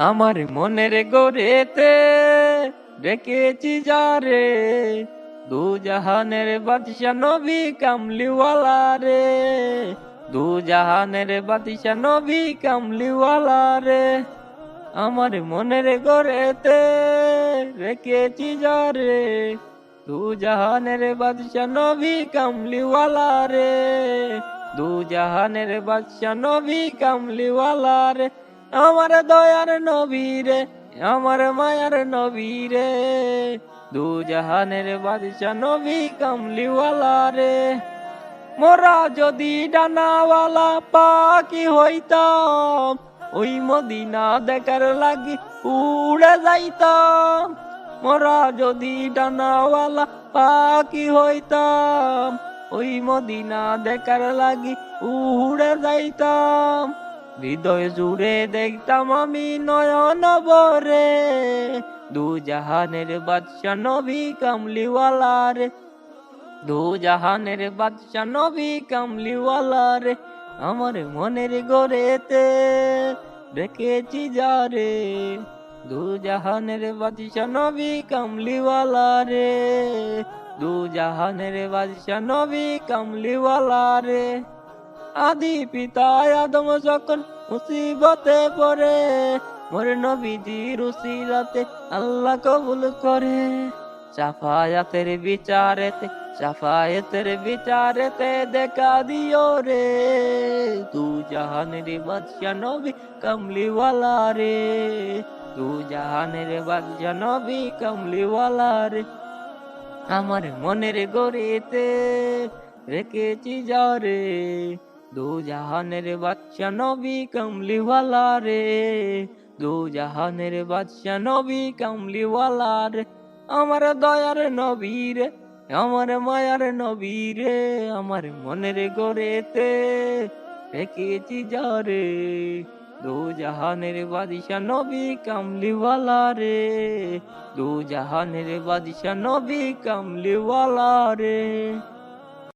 আমার মনের গোরেতে রেখেছি যারে দু জাহানের বাদশা নবী কামলিওয়ালা রে দু জাহানের বাদশা নবী কামলিওয়ালা রে আমার মনের গোরেতে রেখেছি যারে দু জাহানের বাদশা নবী কামলিওয়ালা রে দু জাহানের বাদশা নবী কামলিওয়ালা রে আমার দয়ার নবী রে আমার মায়ার নবী রে দু জাহানের বাদশা নবী কামলিওয়ালা রে মোরা যদি ডানাওয়ালা পাখি হইতাম, ওই মদিনা দেখার লাগি উড়ে যাইতাম। মোরা যদি ডানাওয়ালা পাখি হইতাম, ওই মদিনা দেখার লাগি উড়ে যাইতাম। হৃদয় জুড়ে দেখতাম আমি নয়ন বরে। দু জাহানের বাদশা নবী কামলিওয়ালা রে দু জাহানের বাদশা নবী কামলিওয়ালা রে আমার মনের গোরেতে রেখেছি যারে দু জাহানের বাদশা নবী কামলিওয়ালা রে দু জাহানের বাদশা নবী কামলিওয়ালা রে আদি পিতা আদম যখন মুসিবতে পড়ে, মোরে নবীজি রুসিলাতে আল্লাহ কবুল করে। সাফায়াতের বিচারেতে সাফায়াতের বিচারেতে দেখা দিও রে। তু জাহানের বাদশা নবী কমলিওয়ালা রে। তু জাহানের বাদশা নবী কমলিওয়ালা রে। আমার মনের গড়িতে রেখেছি যারে দু জাহানের বাদশা নবী কমলিওয়ালা রে। দু জাহানের বাদশা নবী কমলিওয়ালা রে। আমার দয়ার নবী রে, আমার মায়ার নবী রে। আমার মনের গড়েতে রেখেছি যারে দু জাহানের বাদশা নবী কামলিওয়ালা রে। দু জাহানের বাদশা নবী কামলিওয়ালা রে।